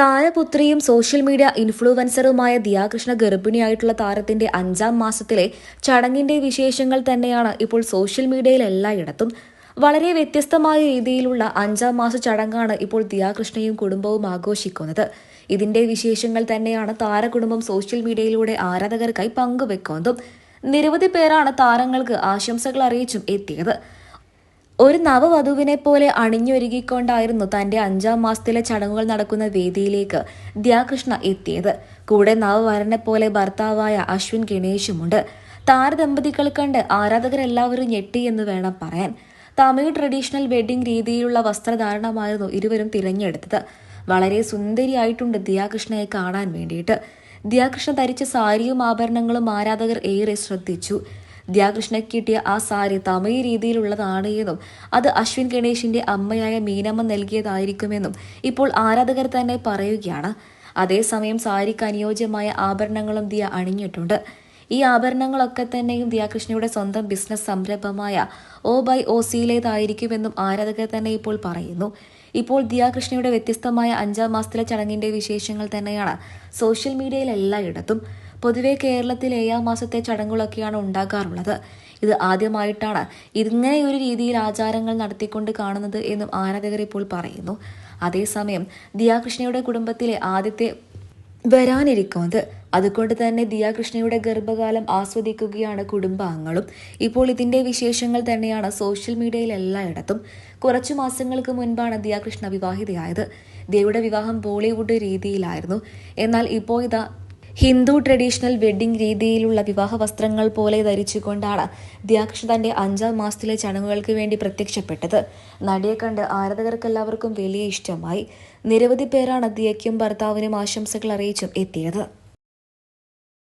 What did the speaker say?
താരപുത്രിയും social media ഇൻഫ്ലുവൻസറുമായ ദിയാകൃഷ്ണ ഗർഭിണിയായിട്ടുള്ള താരത്തിന്റെ അഞ്ചാം മാസത്തിലെ ചടങ്ങിന്റെ വിശേഷങ്ങൾ തന്നെയാണ് ഇപ്പോൾ സോഷ്യൽ മീഡിയയിൽ എല്ലായിടത്തും. വളരെ വ്യത്യസ്തമായ രീതിയിലുള്ള അഞ്ചാം മാസ ചടങ്ങാണ് ഇപ്പോൾ ദിയാകൃഷ്ണയും കുടുംബവും ആഘോഷിക്കുന്നത്. ഇതിന്റെ വിശേഷങ്ങൾ തന്നെയാണ് താരകുടുംബം സോഷ്യൽ മീഡിയയിലൂടെ ആരാധകർക്കായി പങ്കുവെക്കുന്നതും. നിരവധി പേരാണ് താരങ്ങൾക്ക് ആശംസകൾ അറിയിച്ചും എത്തിയത്. ഒരു നവവധുവിനെ പോലെ അണിഞ്ഞൊരുങ്ങിക്കൊണ്ടായിരുന്നു തന്റെ അഞ്ചാം മാസത്തിലെ ചടങ്ങുകൾ നടക്കുന്ന വേദിയിലേക്ക് ദ്യാകൃഷ്ണ എത്തിയത്. കൂടെ നവവരനെ പോലെ ഭർത്താവായ അശ്വിൻ ഗണേഷുമുണ്ട് താരദമ്പതികൾ കണ്ട് ആരാധകരെല്ലാവരും ഞെട്ടി എന്ന് വേണം പറയാൻ. തമിഴ് ട്രഡീഷണൽ വെഡിംഗ് രീതിയിലുള്ള വസ്ത്രധാരണമായിരുന്നു ഇരുവരും തിരഞ്ഞെടുത്തത്. വളരെ സുന്ദരിയായിട്ടുണ്ട് ദിയാകൃഷ്ണയെ കാണാൻ വേണ്ടിയിട്ട്. ദിയാകൃഷ്ണ ധരിച്ച സാരിയും ആഭരണങ്ങളും ആരാധകർ ഏറെ ശ്രദ്ധിച്ചു. ദ്യാകൃഷ്ണയ്ക്ക് കിട്ടിയ ആ സാരി തമിഴ് രീതിയിലുള്ളതാണ് എന്നും അത് അശ്വിൻ ഗണേഷിന്റെ അമ്മയായ മീനമ്മ നൽകിയതായിരിക്കുമെന്നും ഇപ്പോൾ ആരാധകർ തന്നെ പറയുകയാണ്. അതേസമയം സാരിക്ക് അനുയോജ്യമായ ആഭരണങ്ങളും ദിയ അണിഞ്ഞിട്ടുണ്ട്. ഈ ആഭരണങ്ങളൊക്കെ തന്നെയും ദിയാകൃഷ്ണയുടെ സ്വന്തം ബിസിനസ് സംരംഭമായ ഓ ബൈ ഒ സിയിലേതായിരിക്കുമെന്നും ആരാധകർ തന്നെ ഇപ്പോൾ പറയുന്നു. ഇപ്പോൾ ദിയാകൃഷ്ണയുടെ വ്യത്യസ്തമായ അഞ്ചാം മാസത്തിലെ ചടങ്ങിന്റെ വിശേഷങ്ങൾ തന്നെയാണ് സോഷ്യൽ മീഡിയയിൽ എല്ലായിടത്തും. പൊതുവെ കേരളത്തിൽ ഏഴാം മാസത്തെ ചടങ്ങുകളൊക്കെയാണ് ഉണ്ടാകാറുള്ളത്. ഇത് ആദ്യമായിട്ടാണ് ഇങ്ങനെ ഒരു രീതിയിൽ ആചാരങ്ങൾ നടത്തിക്കൊണ്ട് കാണുന്നത് എന്നും ആരാധകർ ഇപ്പോൾ പറയുന്നു. അതേസമയം ദിയാകൃഷ്ണയുടെ കുടുംബത്തിലെ ആദ്യത്തെ വരാനിരിക്കുന്നത്. അതുകൊണ്ട് തന്നെ ദിയാകൃഷ്ണയുടെ ഗർഭകാലം ആസ്വദിക്കുകയാണ് കുടുംബാംഗങ്ങളും. ഇപ്പോൾ ഇതിന്റെ വിശേഷങ്ങൾ തന്നെയാണ് സോഷ്യൽ മീഡിയയിൽ എല്ലായിടത്തും. കുറച്ചു മാസങ്ങൾക്ക് മുൻപാണ് ദിയാകൃഷ്ണ വിവാഹിതയായത്. ദിയയുടെ വിവാഹം ബോളിവുഡ് രീതിയിലായിരുന്നു. എന്നാൽ ഇപ്പോൾ ഇതാ ഹിന്ദു ട്രഡീഷണൽ വെഡ്ഡിംഗ് രീതിയിലുള്ള വിവാഹ വസ്ത്രങ്ങൾ പോലെ ധരിച്ചുകൊണ്ടാണ് ദ്യാക്ഷ തന്റെ അഞ്ചാം മാസത്തിലെ ചടങ്ങുകൾക്ക് വേണ്ടി പ്രത്യക്ഷപ്പെട്ടത്. നടിയെ കണ്ട് ആരാധകർക്കെല്ലാവർക്കും വലിയ ഇഷ്ടമായി. നിരവധി പേരാണ് ദിയയ്ക്കും ഭർത്താവിനും ആശംസകൾ അറിയിച്ചും എത്തിയത്.